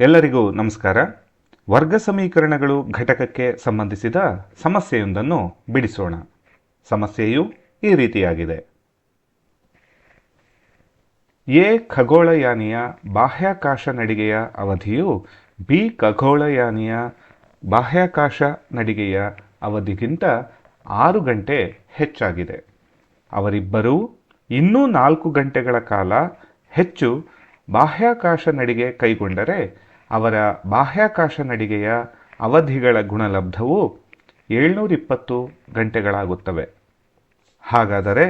ಎಲ್ಲರಿಗೂ ನಮಸ್ಕಾರ. ವರ್ಗ ಸಮೀಕರಣಗಳು ಘಟಕಕ್ಕೆ ಸಂಬಂಧಿಸಿದ ಸಮಸ್ಯೆಯೊಂದನ್ನು ಬಿಡಿಸೋಣ. ಸಮಸ್ಯೆಯು ಈ ರೀತಿಯಾಗಿದೆ. ಎ ಖಗೋಳಯಾನಿಯ ಬಾಹ್ಯಾಕಾಶ ನಡಿಗೆಯ ಅವಧಿಯು ಬಿ ಖಗೋಳಯಾನಿಯ ಬಾಹ್ಯಾಕಾಶ ನಡಿಗೆಯ ಅವಧಿಗಿಂತ ಆರು ಗಂಟೆ ಹೆಚ್ಚಾಗಿದೆ. ಅವರಿಬ್ಬರೂ ಇನ್ನೂ ನಾಲ್ಕು ಗಂಟೆಗಳ ಕಾಲ ಹೆಚ್ಚು ಬಾಹ್ಯಾಕಾಶ ನಡಿಗೆ ಕೈಗೊಂಡರೆ ಅವರ ಬಾಹ್ಯಾಕಾಶ ನಡಿಗೆಯ ಅವಧಿಗಳ ಗುಣಲಬ್ಧವು ಏಳ್ನೂರ ಇಪ್ಪತ್ತು ಗಂಟೆಗಳಾಗುತ್ತವೆ. ಹಾಗಾದರೆ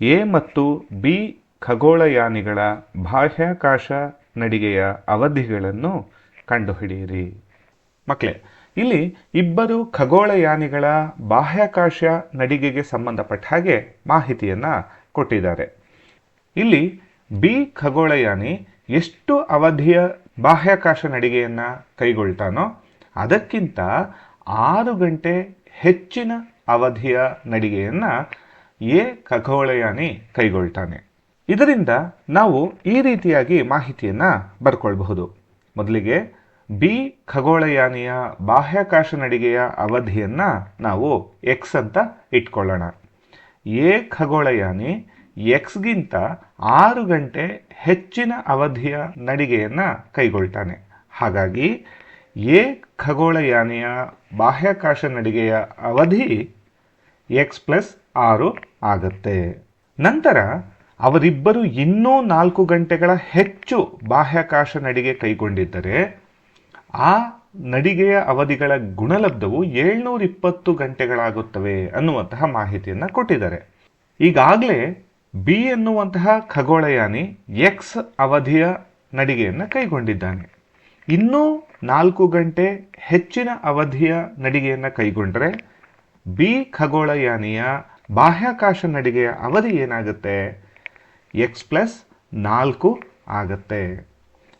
ಎ ಮತ್ತು ಬಿ ಖಗೋಳಯಾನಿಗಳ ಬಾಹ್ಯಾಕಾಶ ನಡಿಗೆಯ ಅವಧಿಗಳನ್ನು ಕಂಡುಹಿಡಿಯಿರಿ. ಮಕ್ಕಳೇ, ಇಲ್ಲಿ ಇಬ್ಬರು ಖಗೋಳಯಾನಿಗಳ ಬಾಹ್ಯಾಕಾಶ ನಡಿಗೆಗೆ ಸಂಬಂಧಪಟ್ಟ ಹಾಗೆ ಮಾಹಿತಿಯನ್ನು ಕೊಟ್ಟಿದ್ದಾರೆ. ಇಲ್ಲಿ ಬಿ ಖಗೋಳಯಾನಿ ಎಷ್ಟು ಅವಧಿಯ ಬಾಹ್ಯಾಕಾಶ ನಡಿಗೆಯನ್ನು ಕೈಗೊಳ್ತಾನೋ ಅದಕ್ಕಿಂತ ಆರು ಗಂಟೆ ಹೆಚ್ಚಿನ ಅವಧಿಯ ನಡಿಗೆಯನ್ನು ಎ ಖಗೋಳಯಾನಿ ಕೈಗೊಳ್ತಾನೆ. ಇದರಿಂದ ನಾವು ಈ ರೀತಿಯಾಗಿ ಮಾಹಿತಿಯನ್ನು ಬರ್ಕೊಳ್ಬಹುದು. ಮೊದಲಿಗೆ ಬಿ ಖಗೋಳಯಾನಿಯ ಬಾಹ್ಯಾಕಾಶ ನಡಿಗೆಯ ಅವಧಿಯನ್ನು ನಾವು ಎಕ್ಸ್ ಅಂತ ಇಟ್ಕೊಳ್ಳೋಣ. ಎ ಖಗೋಳಯಾನಿ ಎಕ್ಸ್ಗಿಂತ ಆರು ಗಂಟೆ ಹೆಚ್ಚಿನ ಅವಧಿಯ ನಡಿಗೆಯನ್ನು ಕೈಗೊಳ್ತಾನೆ. ಹಾಗಾಗಿ ಎ ಖಗೋಳಯಾನಿಯ ಬಾಹ್ಯಾಕಾಶ ನಡಿಗೆಯ ಅವಧಿ ಎಕ್ಸ್ ಪ್ಲಸ್ ಆರು ಆಗತ್ತೆ. ನಂತರ ಅವರಿಬ್ಬರು ಇನ್ನೂ ನಾಲ್ಕು ಗಂಟೆಗಳ ಹೆಚ್ಚು ಬಾಹ್ಯಾಕಾಶ ನಡಿಗೆ ಕೈಗೊಂಡಿದ್ದರೆ ಆ ನಡಿಗೆಯ ಅವಧಿಗಳ ಗುಣಲಬ್ಧವು ಏಳ್ನೂರ ಇಪ್ಪತ್ತು ಗಂಟೆಗಳಾಗುತ್ತವೆ ಅನ್ನುವಂತಹ ಮಾಹಿತಿಯನ್ನು ಕೊಟ್ಟಿದ್ದಾರೆ. ಈಗಾಗಲೇ ಬಿ ಎನ್ನುವಂತಹ ಖಗೋಳಯಾನಿ ಎಕ್ಸ್ ಅವಧಿಯ ನಡಿಗೆಯನ್ನು ಕೈಗೊಂಡಿದ್ದಾನೆ. ಇನ್ನೂ ನಾಲ್ಕು ಗಂಟೆ ಹೆಚ್ಚಿನ ಅವಧಿಯ ನಡಿಗೆಯನ್ನು ಕೈಗೊಂಡರೆ ಬಿ ಖಗೋಳಯಾನಿಯ ಬಾಹ್ಯಾಕಾಶ ನಡಿಗೆಯ ಅವಧಿ ಏನಾಗುತ್ತೆ? ಎಕ್ಸ್ ಪ್ಲಸ್ ನಾಲ್ಕು ಆಗುತ್ತೆ.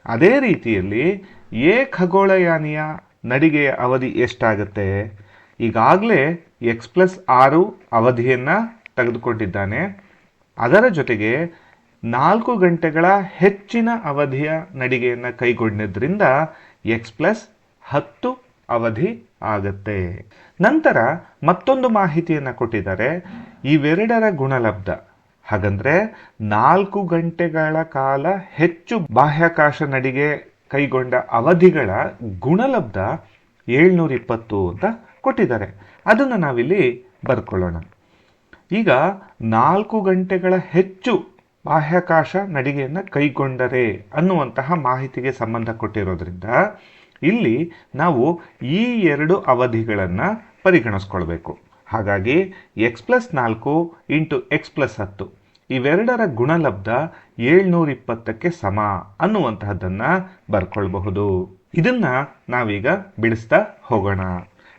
ಅದೇ ರೀತಿಯಲ್ಲಿ ಎ ಖಗೋಳಯಾನಿಯ ನಡಿಗೆಯ ಅವಧಿ ಎಷ್ಟಾಗತ್ತೆ? ಈಗಾಗಲೇ ಎಕ್ಸ್ ಪ್ಲಸ್ ಆರು ಅವಧಿಯನ್ನು ತೆಗೆದುಕೊಂಡಿದ್ದಾನೆ. ಅದರ ಜೊತೆಗೆ ನಾಲ್ಕು ಗಂಟೆಗಳ ಹೆಚ್ಚಿನ ಅವಧಿಯ ನಡಿಗೆಯನ್ನು ಕೈಗೊಂಡಿದ್ದರಿಂದ ಎಕ್ಸ್ ಪ್ಲಸ್ ಹತ್ತು ಅವಧಿ ಆಗತ್ತೆ. ನಂತರ ಮತ್ತೊಂದು ಮಾಹಿತಿಯನ್ನು ಕೊಟ್ಟಿದ್ದಾರೆ, ಇವೆರಡರ ಗುಣಲಬ್ಧ. ಹಾಗಂದ್ರೆ ನಾಲ್ಕು ಗಂಟೆಗಳ ಕಾಲ ಹೆಚ್ಚು ಬಾಹ್ಯಾಕಾಶ ನಡಿಗೆ ಕೈಗೊಂಡ ಅವಧಿಗಳ ಗುಣಲಬ್ಧ ಏಳ್ನೂರ ಇಪ್ಪತ್ತು ಅಂತ ಕೊಟ್ಟಿದ್ದಾರೆ. ಅದನ್ನು ನಾವಿಲ್ಲಿ ಬರ್ಕೊಳ್ಳೋಣ. ಈಗ ನಾಲ್ಕು ಗಂಟೆಗಳ ಹೆಚ್ಚು ಬಾಹ್ಯಾಕಾಶ ನಡಿಗೆಯನ್ನು ಕೈಗೊಂಡರೆ ಅನ್ನುವಂತಹ ಮಾಹಿತಿಗೆ ಸಂಬಂಧ ಕೊಟ್ಟಿರೋದ್ರಿಂದ ಇಲ್ಲಿ ನಾವು ಈ ಎರಡು ಅವಧಿಗಳನ್ನು ಪರಿಗಣಿಸ್ಕೊಳ್ಬೇಕು. ಹಾಗಾಗಿ ಎಕ್ಸ್ ಪ್ಲಸ್ ನಾಲ್ಕು ಇಂಟು ಎಕ್ಸ್ ಪ್ಲಸ್ ಹತ್ತು. ಇವೆರಡರ ಗುಣಲಬ್ಧ ಏಳ್ನೂರ ಇಪ್ಪತ್ತಕ್ಕೆ ಸಮ ಅನ್ನುವಂತಹದ್ದನ್ನು ಬರ್ಕೊಳ್ಬಹುದು. ಇದನ್ನ ನಾವೀಗ ಬಿಡಿಸ್ತಾ ಹೋಗೋಣ.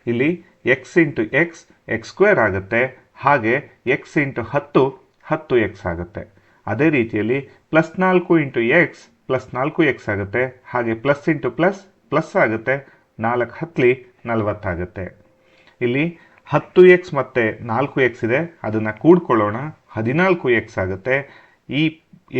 ಇಲ್ಲಿ X into X X square ಆಗುತ್ತೆ. ಹಾಗೆ ಎಕ್ಸ್ ಇಂಟು ಹತ್ತು ಹತ್ತು ಎಕ್ಸ್ ಆಗುತ್ತೆ. ಅದೇ ರೀತಿಯಲ್ಲಿ ಪ್ಲಸ್ ನಾಲ್ಕು ಇಂಟು ಎಕ್ಸ್ ಪ್ಲಸ್ ನಾಲ್ಕು ಎಕ್ಸ್ ಆಗುತ್ತೆ. ಹಾಗೆ ಪ್ಲಸ್ ಇಂಟು ಪ್ಲಸ್ ಪ್ಲಸ್ ಆಗುತ್ತೆ. ನಾಲ್ಕು ಹತ್ತಲಿ ನಲವತ್ತಾಗುತ್ತೆ ಇಲ್ಲಿ ಹತ್ತು ಎಕ್ಸ್ ಮತ್ತು ನಾಲ್ಕು ಎಕ್ಸ್ ಇದೆ. ಅದನ್ನು ಕೂಡ್ಕೊಳ್ಳೋಣ. ಹದಿನಾಲ್ಕು ಎಕ್ಸ್ ಆಗುತ್ತೆ. ಈ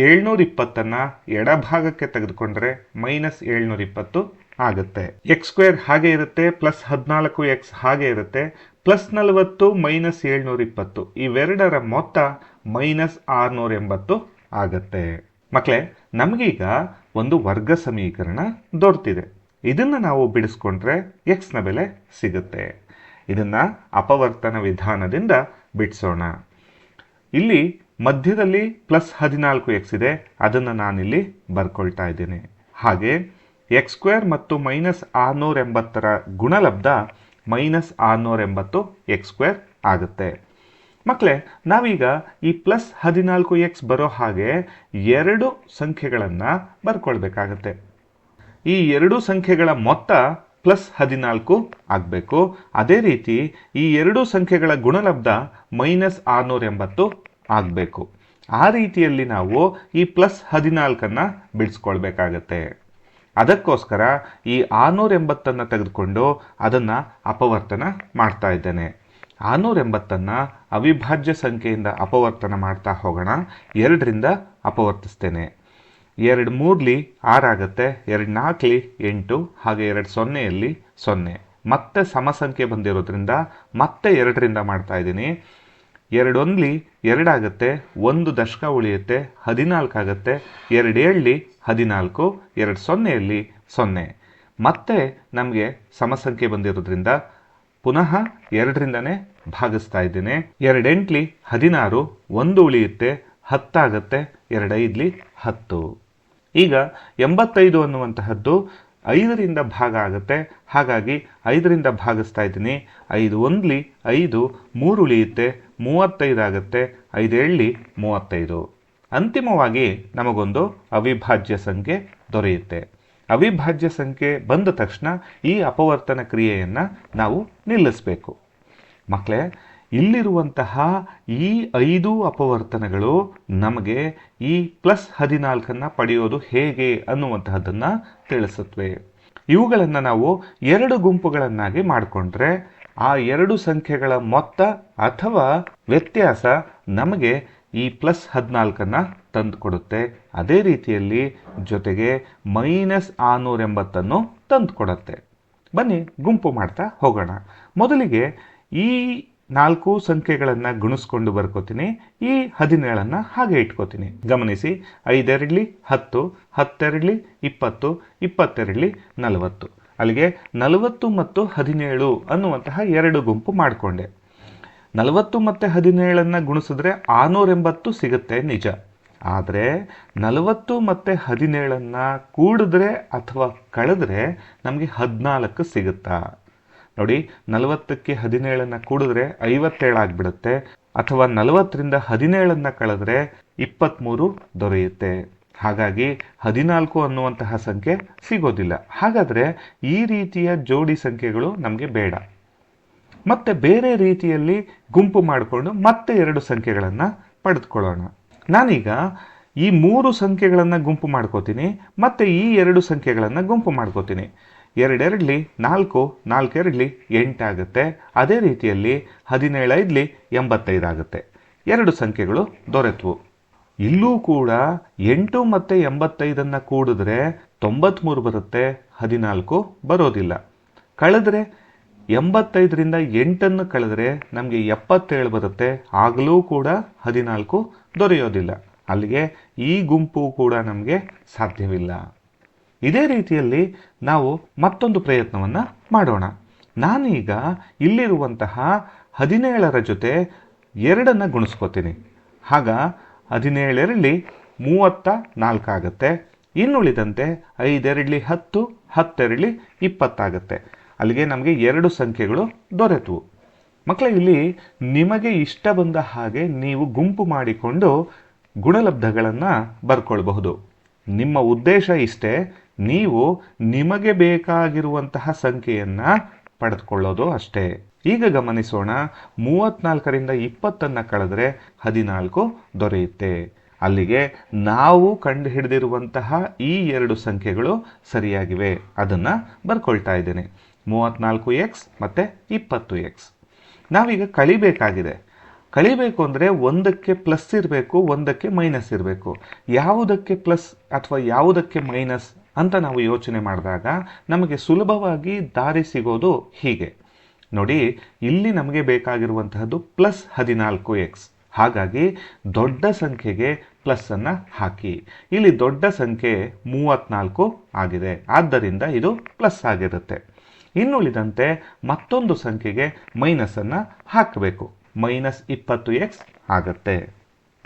ಏಳ್ನೂರ ಇಪ್ಪತ್ತನ್ನು ಎಡಭಾಗಕ್ಕೆ ತೆಗೆದುಕೊಂಡ್ರೆ ಮೈನಸ್ ಏಳ್ನೂರ ಇಪ್ಪತ್ತು ಆಗುತ್ತೆ. ಎಕ್ಸ್ ಸ್ಕ್ವೇರ್ ಹಾಗೆ ಇರುತ್ತೆ ಪ್ಲಸ್ ಹದಿನಾಲ್ಕು ಎಕ್ಸ್ ಹಾಗೆ ಇರುತ್ತೆ. ಪ್ಲಸ್ ನಲವತ್ತು, ಮೈನಸ್ ಏಳ್ನೂರ ಇಪ್ಪತ್ತು ಇವೆರಡರ ಮೊತ್ತ ಮೈನಸ್ ಆರ್ನೂರ ಎಂಬತ್ತು ಆಗತ್ತೆ. ಮಕ್ಕಳೇ ನಮಗೀಗ ಒಂದು ವರ್ಗ ಸಮೀಕರಣ ದೊರೆತಿದೆ. ಇದನ್ನು ನಾವು ಬಿಡಿಸ್ಕೊಂಡ್ರೆ ಎಕ್ಸ್ನ ಬೆಲೆ ಸಿಗುತ್ತೆ. ಇದನ್ನು ಅಪವರ್ತನ ವಿಧಾನದಿಂದ ಬಿಡಿಸೋಣ. ಇಲ್ಲಿ ಮಧ್ಯದಲ್ಲಿ ಪ್ಲಸ್ ಹದಿನಾಲ್ಕು ಎಕ್ಸ್ ಇದೆ. ಅದನ್ನು ನಾನಿಲ್ಲಿ ಬರ್ಕೊಳ್ತಾ ಇದ್ದೀನಿ. ಹಾಗೆ ಎಕ್ಸ್ ಸ್ಕ್ವೇರ್ ಮತ್ತು ಮೈನಸ್ ಆರುನೂರ ಎಂಬತ್ತರ ಗುಣಲಬ್ಧ ಮೈನಸ್ ಆರ್ನೂರ ಎಂಬತ್ತು ಎಕ್ಸ್ ಸ್ಕ್ವೇರ್ ಆಗುತ್ತೆ. ಮಕ್ಕಳೇ ನಾವೀಗ ಈ ಪ್ಲಸ್ ಹದಿನಾಲ್ಕು ಎಕ್ಸ್ ಬರೋ ಹಾಗೆ ಎರಡು ಸಂಖ್ಯೆಗಳನ್ನು ಬರ್ಕೊಳ್ಬೇಕಾಗತ್ತೆ. ಈ ಎರಡು ಸಂಖ್ಯೆಗಳ ಮೊತ್ತ ಪ್ಲಸ್ ಹದಿನಾಲ್ಕು ಆಗಬೇಕು. ಅದೇ ರೀತಿ ಈ ಎರಡು ಸಂಖ್ಯೆಗಳ ಗುಣಲಬ್ಧ ಮೈನಸ್ ಆರ್ನೂರ ಎಂಬತ್ತು ಆಗಬೇಕು. ಆ ರೀತಿಯಲ್ಲಿ ನಾವು ಈ ಪ್ಲಸ್ ಹದಿನಾಲ್ಕನ್ನು ಬಿಡಿಸ್ಕೊಳ್ಬೇಕಾಗತ್ತೆ. ಅದಕ್ಕೋಸ್ಕರ ಈ ಆರ್ನೂರ ಎಂಬತ್ತನ್ನು ತೆಗೆದುಕೊಂಡು ಅದನ್ನು ಅಪವರ್ತನ ಮಾಡ್ತಾ ಇದ್ದೇನೆ. ಆರ್ನೂರ ಎಂಬತ್ತನ್ನು ಅವಿಭಾಜ್ಯ ಸಂಖ್ಯೆಯಿಂದ ಅಪವರ್ತನ ಮಾಡ್ತಾ ಹೋಗೋಣ. ಎರಡರಿಂದ ಅಪವರ್ತಿಸ್ತೇನೆ. ಎರಡು ಮೂರ್ಲಿ ಆರಾಗತ್ತೆ ಎರಡು ನಾಲ್ಕಲಿ ಎಂಟು. ಹಾಗೆ ಎರಡು ಸೊನ್ನೆಯಲ್ಲಿ ಸೊನ್ನೆ. ಮತ್ತೆ ಸಮ ಸಂಖ್ಯೆ ಬಂದಿರೋದ್ರಿಂದ ಮತ್ತೆ ಎರಡರಿಂದ ಮಾಡ್ತಾ ಇದ್ದೀನಿ. ಎರಡೊಂದ್ಲಿ ಎರಡಾಗತ್ತೆ, ಒಂದು ದಶಕ ಉಳಿಯುತ್ತೆ, ಹದಿನಾಲ್ಕು ಆಗುತ್ತೆ, ಎರಡು ಏಳಲಿ ಹದಿನಾಲ್ಕು, ಎರಡು ಸೊನ್ನೆಯಲ್ಲಿ ಸೊನ್ನೆ. ಮತ್ತೆ ನಮಗೆ ಸಮಸಂಖ್ಯೆ ಬಂದಿರೋದ್ರಿಂದ ಪುನಃ ಎರಡರಿಂದನೇ ಭಾಗಿಸ್ತಾ ಇದ್ದೇನೆ. ಎರಡೆಂಟ್ಲಿ ಹದಿನಾರು, ಒಂದು ಉಳಿಯುತ್ತೆ, ಹತ್ತಾಗತ್ತೆ, ಎರಡೈದ್ಲಿ ಹತ್ತು. ಈಗ ಎಂಬತ್ತೈದು ಅನ್ನುವಂತಹದ್ದು ಐದರಿಂದ ಭಾಗ ಆಗುತ್ತೆ. ಹಾಗಾಗಿ ಐದರಿಂದ ಭಾಗಿಸ್ತಾ ಇದ್ದೀನಿ. ಐದು ಒಂದ್ಲಿ ಐದು, ಮೂರು ಉಳಿಯುತ್ತೆ ಮೂವತ್ತೈದು ಆಗುತ್ತೆ. ಐದೇಳ್ಲಿ ಮೂವತ್ತೈದು. ಅಂತಿಮವಾಗಿ ನಮಗೊಂದು ಅವಿಭಾಜ್ಯ ಸಂಖ್ಯೆ ದೊರೆಯುತ್ತೆ. ಅವಿಭಾಜ್ಯ ಸಂಖ್ಯೆ ಬಂದ ತಕ್ಷಣ ಈ ಅಪವರ್ತನ ಕ್ರಿಯೆಯನ್ನು ನಾವು ನಿಲ್ಲಿಸಬೇಕು. ಮಕ್ಕಳೇ ಇಲ್ಲಿರುವಂತಹ ಈ ಐದು ಅಪವರ್ತನಗಳು ನಮಗೆ ಈ ಪ್ಲಸ್ ಹದಿನಾಲ್ಕನ್ನು ಪಡೆಯೋದು ಹೇಗೆ ಅನ್ನುವಂತಹದ್ದನ್ನು ತಿಳಿಸುತ್ತವೆ ಇವುಗಳನ್ನು ನಾವು ಎರಡು ಗುಂಪುಗಳನ್ನಾಗಿ ಮಾಡಿಕೊಂಡ್ರೆ ಆ ಎರಡು ಸಂಖ್ಯೆಗಳ ಮೊತ್ತ ಅಥವಾ ವ್ಯತ್ಯಾಸ ನಮಗೆ ಈ ಪ್ಲಸ್ ಹದಿನಾಲ್ಕನ್ನು ತಂದು ಕೊಡುತ್ತೆ ಅದೇ ರೀತಿಯಲ್ಲಿ ಜೊತೆಗೆ ಮೈನಸ್ ಆರುನೂರ ಎಂಬತ್ತನ್ನು ತಂದು ಕೊಡುತ್ತೆ ಬನ್ನಿ, ಗುಂಪು ಮಾಡ್ತಾ ಹೋಗೋಣ. ಮೊದಲಿಗೆ ಈ ನಾಲ್ಕು ಸಂಖ್ಯೆಗಳನ್ನು ಗುಣಿಸ್ಕೊಂಡು ಬರ್ಕೋತೀನಿ. ಈ ಹದಿನೇಳನ್ನು ಹಾಗೆ ಇಟ್ಕೋತೀನಿ. ಗಮನಿಸಿ, ಐದೆರಡಲಿ ಹತ್ತು, ಹತ್ತೆರಡಲಿ ಇಪ್ಪತ್ತು, ಇಪ್ಪತ್ತೆರಡಲಿ ನಲವತ್ತು. ಅಲ್ಲಿಗೆ ನಲವತ್ತು ಮತ್ತು ಹದಿನೇಳು ಅನ್ನುವಂತಹ ಎರಡು ಗುಂಪು ಮಾಡಿಕೊಂಡೆ. ನಲವತ್ತು ಮತ್ತು ಹದಿನೇಳನ್ನು ಗುಣಿಸಿದ್ರೆ ಆರುನೂರ ಎಂಬತ್ತು ಸಿಗುತ್ತೆ ನಿಜ. ಆದರೆ ನಲವತ್ತು ಮತ್ತು ಹದಿನೇಳನ್ನು ಕೂಡಿದ್ರೆ ಅಥವಾ ಕಳೆದ್ರೆ ನಮಗೆ ಹದಿನಾಲ್ಕು ಸಿಗುತ್ತಾ? ನೋಡಿ, ನಲವತ್ತಕ್ಕೆ ಹದಿನೇಳನ್ನು ಕೂಡಿದ್ರೆ ಐವತ್ತೇಳು ಆಗಿಬಿಡುತ್ತೆ. ಅಥವಾ ನಲವತ್ತರಿಂದ ಹದಿನೇಳನ್ನು ಕಳೆದ್ರೆ ಇಪ್ಪತ್ತ್ಮೂರು ದೊರೆಯುತ್ತೆ. ಹಾಗಾಗಿ ಹದಿನಾಲ್ಕು ಅನ್ನುವಂತಹ ಸಂಖ್ಯೆ ಸಿಗೋದಿಲ್ಲ. ಹಾಗಾದರೆ ಈ ರೀತಿಯ ಜೋಡಿ ಸಂಖ್ಯೆಗಳು ನಮಗೆ ಬೇಡ. ಮತ್ತೆ ಬೇರೆ ರೀತಿಯಲ್ಲಿ ಗುಂಪು ಮಾಡಿಕೊಂಡು ಮತ್ತೆ ಎರಡು ಸಂಖ್ಯೆಗಳನ್ನು ಪಡೆದುಕೊಳ್ಳೋಣ. ನಾನೀಗ ಈ ಮೂರು ಸಂಖ್ಯೆಗಳನ್ನು ಗುಂಪು ಮಾಡ್ಕೋತೀನಿ, ಮತ್ತು ಈ ಎರಡು ಸಂಖ್ಯೆಗಳನ್ನು ಗುಂಪು ಮಾಡ್ಕೋತೀನಿ. ಎರಡೆರಡ್ಲಿ ನಾಲ್ಕು, ನಾಲ್ಕೆರಡ್ಲಿ ಎಂಟಾಗುತ್ತೆ ಅದೇ ರೀತಿಯಲ್ಲಿ ಹದಿನೇಳೈದ್ಲಿ ಎಂಬತ್ತೈದಾಗುತ್ತೆ ಎರಡು ಸಂಖ್ಯೆಗಳು ದೊರೆತವು. ಇಲ್ಲೂ ಕೂಡ ಎಂಟು ಮತ್ತು ಎಂಬತ್ತೈದನ್ನು ಕೂಡಿದ್ರೆ ತೊಂಬತ್ತ್ಮೂರು ಬರುತ್ತೆ, ಹದಿನಾಲ್ಕು ಬರೋದಿಲ್ಲ. ಕಳೆದ್ರೆ ಎಂಬತ್ತೈದರಿಂದ ಎಂಟನ್ನು ಕಳೆದ್ರೆ ನಮಗೆ ಎಪ್ಪತ್ತೇಳು ಬರುತ್ತೆ, ಆಗಲೂ ಕೂಡ ಹದಿನಾಲ್ಕು ದೊರೆಯೋದಿಲ್ಲ. ಅಲ್ಲಿಗೆ ಈ ಗುಂಪು ಕೂಡ ನಮಗೆ ಸಾಧ್ಯವಿಲ್ಲ. ಇದೇ ರೀತಿಯಲ್ಲಿ ನಾವು ಮತ್ತೊಂದು ಪ್ರಯತ್ನವನ್ನು ಮಾಡೋಣ. ನಾನೀಗ ಇಲ್ಲಿರುವಂತಹ ಹದಿನೇಳರ ಜೊತೆ ಎರಡನ್ನು ಗುಣಿಸ್ಕೋತೀನಿ. ಆಗ ಹದಿನೇಳರಲ್ಲಿ ಮೂವತ್ತ ನಾಲ್ಕಾಗತ್ತೆ. ಇನ್ನುಳಿದಂತೆ ಐದೆರಡಲಿ ಹತ್ತು ಹತ್ತೆರಳಿ ಇಪ್ಪತ್ತಾಗತ್ತೆ. ಅಲ್ಲಿಗೆ ನಮಗೆ ಎರಡು ಸಂಖ್ಯೆಗಳು ದೊರೆತವು. ಮಕ್ಕಳ ಇಲ್ಲಿ ನಿಮಗೆ ಇಷ್ಟ ಬಂದ ಹಾಗೆ ನೀವು ಗುಂಪು ಮಾಡಿಕೊಂಡು ಗುಣಲಬ್ಧಗಳನ್ನು ಬರ್ಕೊಳ್ಬಹುದು. ನಿಮ್ಮ ಉದ್ದೇಶ ಇಷ್ಟೇ, ನೀವು ನಿಮಗೆ ಬೇಕಾಗಿರುವಂತಹ ಸಂಖ್ಯೆಯನ್ನು ಪಡೆದುಕೊಳ್ಳೋದು ಅಷ್ಟೇ. ಈಗ ಗಮನಿಸೋಣ ಮೂವತ್ನಾಲ್ಕರಿಂದ ಇಪ್ಪತ್ತನ್ನು ಕಳೆದ್ರೆ ಹದಿನಾಲ್ಕು ದೊರೆಯುತ್ತೆ. ಅಲ್ಲಿಗೆ ನಾವು ಕಂಡುಹಿಡಿದಿರುವಂತಹ ಈ ಎರಡು ಸಂಖ್ಯೆಗಳು ಸರಿಯಾಗಿವೆ. ಅದನ್ನು ಬರ್ಕೊಳ್ತಾ ಇದ್ದೇನೆ. ಮೂವತ್ನಾಲ್ಕು ಎಕ್ಸ್ ಮತ್ತು ಇಪ್ಪತ್ತು ಎಕ್ಸ್ ನಾವೀಗ ಕಳಿಬೇಕಾಗಿದೆ ಕಳಿಬೇಕು ಅಂದರೆ ಒಂದಕ್ಕೆ ಪ್ಲಸ್ ಇರಬೇಕು, ಒಂದಕ್ಕೆ ಮೈನಸ್ ಇರಬೇಕು. ಯಾವುದಕ್ಕೆ ಪ್ಲಸ್ ಅಥವಾ ಯಾವುದಕ್ಕೆ ಮೈನಸ್ ಅಂತ ನಾವು ಯೋಚನೆ ಮಾಡಿದಾಗ ನಮಗೆ ಸುಲಭವಾಗಿ ದಾರಿ ಸಿಗೋದು ಹೀಗೆ. ನೋಡಿ, ಇಲ್ಲಿ ನಮಗೆ ಬೇಕಾಗಿರುವಂತಹದ್ದು ಪ್ಲಸ್ ಹದಿನಾಲ್ಕು ಎಕ್ಸ್ ಹಾಗಾಗಿ ದೊಡ್ಡ ಸಂಖ್ಯೆಗೆ ಪ್ಲಸ್ಸನ್ನು ಹಾಕಿ. ಇಲ್ಲಿ ದೊಡ್ಡ ಸಂಖ್ಯೆ ಮೂವತ್ನಾಲ್ಕು ಆಗಿದೆ. ಆದ್ದರಿಂದ ಇದು ಪ್ಲಸ್ ಆಗಿರುತ್ತೆ. ಇನ್ನುಳಿದಂತೆ ಮತ್ತೊಂದು ಸಂಖ್ಯೆಗೆ ಮೈನಸನ್ನು ಹಾಕಬೇಕು. ಮೈನಸ್ ಇಪ್ಪತ್ತು ಎಕ್ಸ್ ಆಗುತ್ತೆ.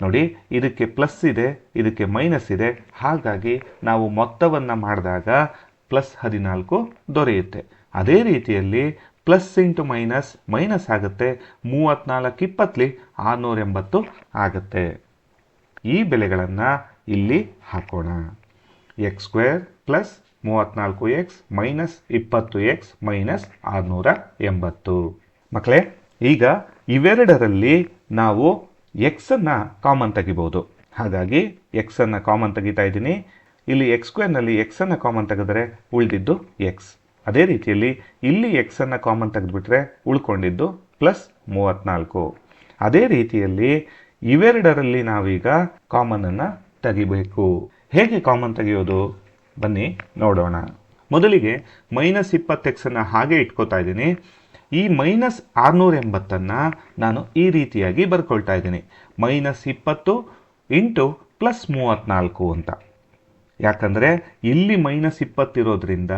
ನೋಡಿ, ಇದಕ್ಕೆ ಪ್ಲಸ್ ಇದೆ, ಇದಕ್ಕೆ ಮೈನಸ್ ಇದೆ. ಹಾಗಾಗಿ ನಾವು ಮೊತ್ತವನ್ನು ಮಾಡಿದಾಗ ಪ್ಲಸ್ ಹದಿನಾಲ್ಕು ದೊರೆಯುತ್ತೆ. ಅದೇ ರೀತಿಯಲ್ಲಿ ಪ್ಲಸ್ ಇಂಟು ಮೈನಸ್ ಮೈನಸ್ ಆಗುತ್ತೆ. ಮೂವತ್ನಾಲ್ಕು ಇಪ್ಪತ್ತಲಿ ಆರುನೂರ ಎಂಬತ್ತು ಆಗುತ್ತೆ. ಈ ಬೆಲೆಗಳನ್ನು ಇಲ್ಲಿ ಹಾಕೋಣ. ಎಕ್ಸ್ ಸ್ಕ್ವೇರ್ ಪ್ಲಸ್ ಮೂವತ್ನಾಲ್ಕು ಎಕ್ಸ್ ಮೈನಸ್ ಇಪ್ಪತ್ತು ಎಕ್ಸ್ ಮೈನಸ್ ಆರುನೂರ ಎಂಬತ್ತು. ಮಕ್ಕಳೇ, ಈಗ ಇವೆರಡರಲ್ಲಿ ನಾವು ಎಕ್ಸನ್ನು ಕಾಮನ್ ತೆಗಿಬೋದು. ಹಾಗಾಗಿ ಎಕ್ಸನ್ನು ಕಾಮನ್ ತೆಗಿತಾ ಇದ್ದೀನಿ. ಇಲ್ಲಿ ಎಕ್ಸ್ ಸ್ಕ್ವೇರ್ನಲ್ಲಿ ಎಕ್ಸನ್ನು ಕಾಮನ್ ತೆಗೆದರೆ ಉಳಿದಿದ್ದು ಎಕ್ಸ್ ಅದೇ ರೀತಿಯಲ್ಲಿ ಇಲ್ಲಿ ಎಕ್ಸನ್ನು ಕಾಮನ್ ತೆಗೆದುಬಿಟ್ರೆ ಉಳ್ಕೊಂಡಿದ್ದು ಪ್ಲಸ್ ಮೂವತ್ನಾಲ್ಕು. ಅದೇ ರೀತಿಯಲ್ಲಿ ಇವೆರಡರಲ್ಲಿ ನಾವೀಗ ಕಾಮನನ್ನು ತೆಗಿಬೇಕು. ಹೇಗೆ ಕಾಮನ್ ತೆಗೆಯೋದು? ಬನ್ನಿ ನೋಡೋಣ. ಮೊದಲಿಗೆ ಮೈನಸ್ ಇಪ್ಪತ್ತು ಎಕ್ಸನ್ನು ಹಾಗೆ ಇಟ್ಕೋತಾ ಇದ್ದೀನಿ. ಈ ಮೈನಸ್ ಆರುನೂರ ಎಂಬತ್ತನ್ನು ನಾನು ಈ ರೀತಿಯಾಗಿ ಬರ್ಕೊಳ್ತಾ ಇದ್ದೀನಿ. ಮೈನಸ್ ಇಪ್ಪತ್ತು ಇಂಟು ಪ್ಲಸ್ ಮೂವತ್ತ್ನಾಲ್ಕು ಅಂತ. ಯಾಕಂದರೆ ಇಲ್ಲಿ ಮೈನಸ್ ಇಪ್ಪತ್ತಿರೋದ್ರಿಂದ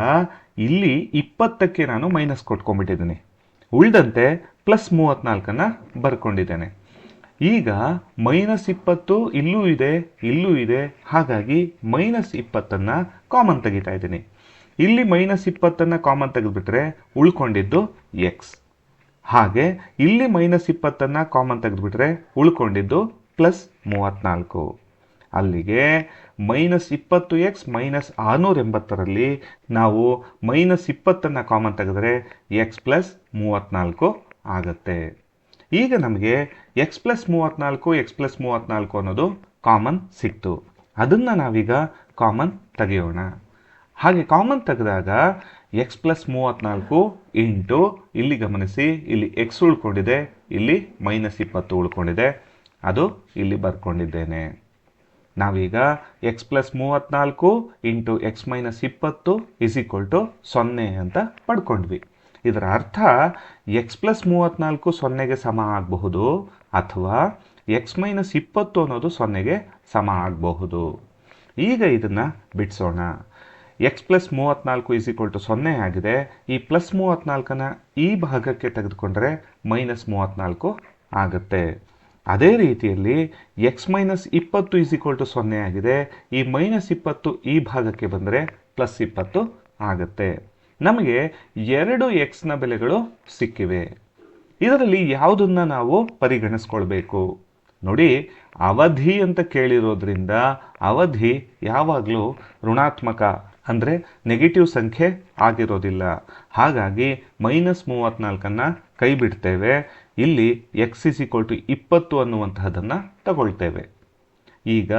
ಇಲ್ಲಿ ಇಪ್ಪತ್ತಕ್ಕೆ ನಾನು ಮೈನಸ್ ಕೊಟ್ಕೊಂಡ್ಬಿಟ್ಟಿದ್ದೀನಿ. ಉಳಿದಂತೆ ಪ್ಲಸ್ ಮೂವತ್ತ್ನಾಲ್ಕನ್ನು ಬರ್ಕೊಂಡಿದ್ದೇನೆ. ಈಗ ಮೈನಸ್ ಇಪ್ಪತ್ತು ಇಲ್ಲೂ ಇದೆ ಇಲ್ಲೂ ಇದೆ. ಹಾಗಾಗಿ ಮೈನಸ್ ಇಪ್ಪತ್ತನ್ನು ಕಾಮನ್ ತೆಗಿತಾ ಇದ್ದೀನಿ. ಇಲ್ಲಿ ಮೈನಸ್ ಇಪ್ಪತ್ತನ್ನು ಕಾಮನ್ ತೆಗೆದುಬಿಟ್ರೆ ಉಳ್ಕೊಂಡಿದ್ದು ಎಕ್ಸ್ ಹಾಗೆ ಇಲ್ಲಿ ಮೈನಸ್ ಇಪ್ಪತ್ತನ್ನು ಕಾಮನ್ ತೆಗೆದುಬಿಟ್ರೆ ಉಳ್ಕೊಂಡಿದ್ದು ಪ್ಲಸ್ ಮೂವತ್ತ್ನಾಲ್ಕು ಅಲ್ಲಿಗೆ ಮೈನಸ್ ಇಪ್ಪತ್ತು ಎಕ್ಸ್ ಮೈನಸ್ ಆರುನೂರ ಎಂಬತ್ತರಲ್ಲಿ ನಾವು ಮೈನಸ್ ಇಪ್ಪತ್ತನ್ನು ಕಾಮನ್ ತೆಗೆದರೆ ಎಕ್ಸ್ ಪ್ಲಸ್ ಮೂವತ್ತ್ನಾಲ್ಕು ಆಗುತ್ತೆ. ಈಗ ನಮಗೆ ಎಕ್ಸ್ ಪ್ಲಸ್ ಮೂವತ್ತ್ನಾಲ್ಕು, ಎಕ್ಸ್ ಪ್ಲಸ್ ಮೂವತ್ತ್ನಾಲ್ಕು ಅನ್ನೋದು ಕಾಮನ್ ಸಿಕ್ತು. ಅದನ್ನು ನಾವೀಗ ಕಾಮನ್ ತೆಗೆಯೋಣ. ಹಾಗೆ ಕಾಮನ್ ತೆಗೆದಾಗ ಎಕ್ಸ್ ಪ್ಲಸ್ ಮೂವತ್ತ್ನಾಲ್ಕು ಇಂಟು ಇಲ್ಲಿ ಗಮನಿಸಿ, ಇಲ್ಲಿ ಎಕ್ಸ್ ಉಳ್ಕೊಂಡಿದೆ, ಇಲ್ಲಿ ಮೈನಸ್ ಇಪ್ಪತ್ತು ಉಳ್ಕೊಂಡಿದೆ, ಅದು ಇಲ್ಲಿ ಬರ್ಕೊಂಡಿದ್ದೇನೆ. ನಾವೀಗ ಎಕ್ಸ್ ಪ್ಲಸ್ ಮೂವತ್ತ್ನಾಲ್ಕು ಇಂಟು ಎಕ್ಸ್ ಮೈನಸ್ ಇಪ್ಪತ್ತು ಇಸ್ ಈಕ್ವಲ್ ಟು ಸೊನ್ನೆ ಅಂತ ಪಡ್ಕೊಂಡ್ವಿ. ಇದರ ಅರ್ಥ ಎಕ್ಸ್ ಪ್ಲಸ್ ಮೂವತ್ತ್ನಾಲ್ಕು ಸೊನ್ನೆಗೆ ಸಮ ಆಗಬಹುದು ಅಥವಾ ಎಕ್ಸ್ ಮೈನಸ್ ಇಪ್ಪತ್ತು ಅನ್ನೋದು ಸೊನ್ನೆಗೆ ಸಮ ಆಗಬಹುದು. ಈಗ ಇದನ್ನು ಬಿಡಿಸೋಣ. ಎಕ್ಸ್ ಪ್ಲಸ್ ಮೂವತ್ತ್ನಾಲ್ಕು ಇಸ್ ಈಕ್ವಲ್ ಟು ಸೊನ್ನೆ ಆಗಿದೆ. ಈ ಪ್ಲಸ್ ಮೂವತ್ತ್ನಾಲ್ಕನ್ನು ಈ ಭಾಗಕ್ಕೆ ತೆಗೆದುಕೊಂಡ್ರೆ ಮೈನಸ್ ಮೂವತ್ತ್ನಾಲ್ಕು ಆಗುತ್ತೆ. ಅದೇ ರೀತಿಯಲ್ಲಿ ಎಕ್ಸ್ ಮೈನಸ್ ಇಪ್ಪತ್ತು ಇಸ್ ಈಕ್ವಲ್ ಟು ಸೊನ್ನೆ ಆಗಿದೆ. ಈ ಮೈನಸ್ ಇಪ್ಪತ್ತು ಈ ಭಾಗಕ್ಕೆ ಬಂದರೆ ಪ್ಲಸ್ ಇಪ್ಪತ್ತು ಆಗುತ್ತೆ. ನಮಗೆ ಎರಡು ಎಕ್ಸ್ನ ಬೆಲೆಗಳು ಸಿಕ್ಕಿವೆ. ಇದರಲ್ಲಿ ಯಾವುದನ್ನು ನಾವು ಪರಿಗಣಿಸ್ಕೊಳ್ಬೇಕು? ನೋಡಿ, ಅವಧಿ ಅಂತ ಕೇಳಿರೋದ್ರಿಂದ ಅವಧಿ ಯಾವಾಗಲೂ ಋಣಾತ್ಮಕ, ಅಂದರೆ ನೆಗೆಟಿವ್ ಸಂಖ್ಯೆ ಆಗಿರೋದಿಲ್ಲ. ಹಾಗಾಗಿ ಮೈನಸ್ ಮೂವತ್ತ್ನಾಲ್ಕನ್ನು ಕೈ ಬಿಡ್ತೇವೆ ಇಲ್ಲಿ ಎಕ್ಸ್ ಇಸ್ ಈಕ್ವಲ್ ಟು ಇಪ್ಪತ್ತು ಅನ್ನುವಂತಹದನ್ನು ತಗೊಳ್ತೇವೆ. ಈಗ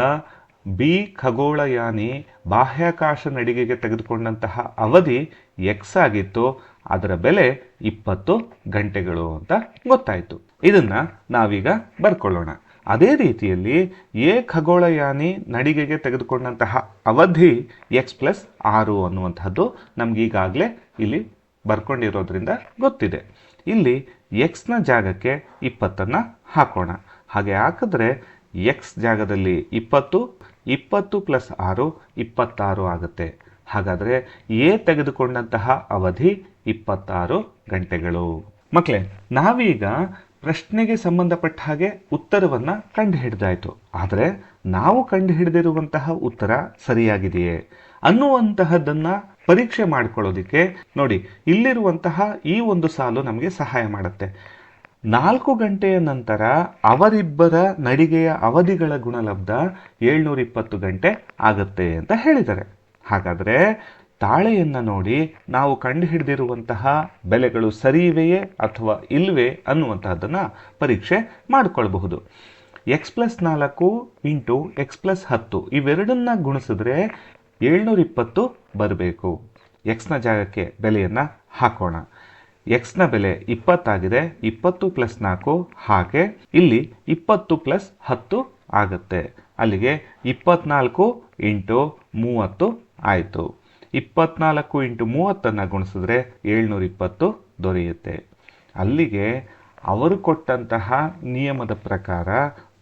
ಬಿ ಖಗೋಳಯಾನಿ ಬಾಹ್ಯಾಕಾಶ ನಡಿಗೆಗೆ ತೆಗೆದುಕೊಂಡಂತಹ ಅವಧಿ ಎಕ್ಸ್ ಆಗಿತ್ತು, ಅದರ ಬೆಲೆ ಇಪ್ಪತ್ತು ಗಂಟೆಗಳು ಅಂತ ಗೊತ್ತಾಯಿತು. ಇದನ್ನ ನಾವೀಗ ಬರ್ಕೊಳ್ಳೋಣ. ಅದೇ ರೀತಿಯಲ್ಲಿ ಎ ಖಗೋಳಯಾನಿ ನಡಿಗೆಗೆ ತೆಗೆದುಕೊಂಡಂತಹ ಅವಧಿ ಎಕ್ಸ್ ಪ್ಲಸ್ ಆರು ಅನ್ನುವಂಥದ್ದು ನಮಗೀಗಾಗಲೇ ಇಲ್ಲಿ ಬರ್ಕೊಂಡಿರೋದ್ರಿಂದ ಗೊತ್ತಿದೆ. ಇಲ್ಲಿ ಎಕ್ಸ್ನ ಜಾಗಕ್ಕೆ ಇಪ್ಪತ್ತನ್ನು ಹಾಕೋಣ. ಹಾಗೆ ಹಾಕಿದ್ರೆ ಎಕ್ಸ್ ಜಾಗದಲ್ಲಿ ಇಪ್ಪತ್ತು ಇಪ್ಪತ್ತು ಪ್ಲಸ್ ಆರು, ಇಪ್ಪತ್ತಾರು ಆಗುತ್ತೆ. ಹಾಗಾದರೆ ಎ ತೆಗೆದುಕೊಂಡಂತಹ ಅವಧಿ ಇಪ್ಪತ್ತಾರು ಗಂಟೆಗಳು. ಮಕ್ಕಳೇ ನಾವೀಗ ಪ್ರಶ್ನೆಗೆ ಸಂಬಂಧಪಟ್ಟ ಹಾಗೆ ಉತ್ತರವನ್ನು ಕಂಡು ಹಿಡಿದಾಯಿತು ಆದರೆ ನಾವು ಕಂಡು ಹಿಡಿದಿರುವಂತಹ ಉತ್ತರ ಸರಿಯಾಗಿದೆಯೇ? ಅನ್ನುವಂತಹದ್ದನ್ನು ಪರೀಕ್ಷೆ ಮಾಡ್ಕೊಳ್ಳೋದಕ್ಕೆ ನೋಡಿ, ಇಲ್ಲಿರುವಂತಹ ಈ ಒಂದು ಸಾಲು ನಮಗೆ ಸಹಾಯ ಮಾಡುತ್ತೆ. ನಾಲ್ಕು ಗಂಟೆಯ ನಂತರ ಅವರಿಬ್ಬರ ನಡಿಗೆಯ ಅವಧಿಗಳ ಗುಣಲಬ್ಧ ಏಳ್ನೂರ ಇಪ್ಪತ್ತು ಗಂಟೆ ಆಗುತ್ತೆ ಅಂತ ಹೇಳಿದ್ದಾರೆ. ಹಾಗಾದರೆ ತಾಳೆಯನ್ನು ನೋಡಿ ನಾವು ಕಂಡುಹಿಡಿದಿರುವಂತಹ ಬೆಲೆಗಳು ಸರಿ ಇವೆಯೇ ಅಥವಾ ಇಲ್ವೇ ಅನ್ನುವಂತಹದ್ದನ್ನು ಪರೀಕ್ಷೆ ಮಾಡಿಕೊಳ್ಬಹುದು. ಎಕ್ಸ್ ಪ್ಲಸ್ ನಾಲ್ಕು ಇಂಟು ಎಕ್ಸ್ ಪ್ಲಸ್ ಹತ್ತು ಇವೆರಡನ್ನ ಗುಣಿಸಿದ್ರೆ ಏಳ್ನೂರ ಇಪ್ಪತ್ತು ಬರಬೇಕು ಎಕ್ಸ್ನ ಜಾಗಕ್ಕೆ ಬೆಲೆಯನ್ನು ಹಾಕೋಣ. ಎಕ್ಸ್ನ ಬೆಲೆ ಇಪ್ಪತ್ತಾಗಿದೆ, ಇಪ್ಪತ್ತು ಪ್ಲಸ್ ನಾಲ್ಕು ಹಾಗೆ, ಇಲ್ಲಿ ಇಪ್ಪತ್ತು ಪ್ಲಸ್ ಹತ್ತು ಆಗುತ್ತೆ. ಅಲ್ಲಿಗೆ ಇಪ್ಪತ್ನಾಲ್ಕು ಇಂಟು ಮೂವತ್ತು ಆಯಿತು. ಇಪ್ಪತ್ನಾಲ್ಕು ಇಂಟು ಮೂವತ್ತನ್ನು ಗುಣಿಸಿದ್ರೆ ಏಳ್ನೂರ ಇಪ್ಪತ್ತು ದೊರೆಯುತ್ತೆ. ಅಲ್ಲಿಗೆ ಅವರು ಕೊಟ್ಟಂತಹ ನಿಯಮದ ಪ್ರಕಾರ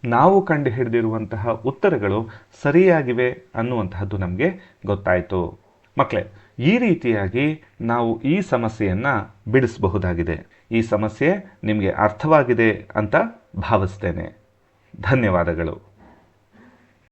ನಾವು ಕಂಡು ಹಿಡಿದಿರುವಂತಹ ಉತ್ತರಗಳು ಸರಿಯಾಗಿವೆ ಅನ್ನುವಂತಹದ್ದು ನಮಗೆ ಗೊತ್ತಾಯಿತು. ಮಕ್ಕಳೇ ಈ ರೀತಿಯಾಗಿ ನಾವು ಈ ಸಮಸ್ಯೆಯನ್ನು ಬಿಡಿಸಬಹುದಾಗಿದೆ. ಈ ಸಮಸ್ಯೆ ನಿಮಗೆ ಅರ್ಥವಾಗಿದೆ ಅಂತ ಭಾವಿಸ್ತೇನೆ. ಧನ್ಯವಾದಗಳು.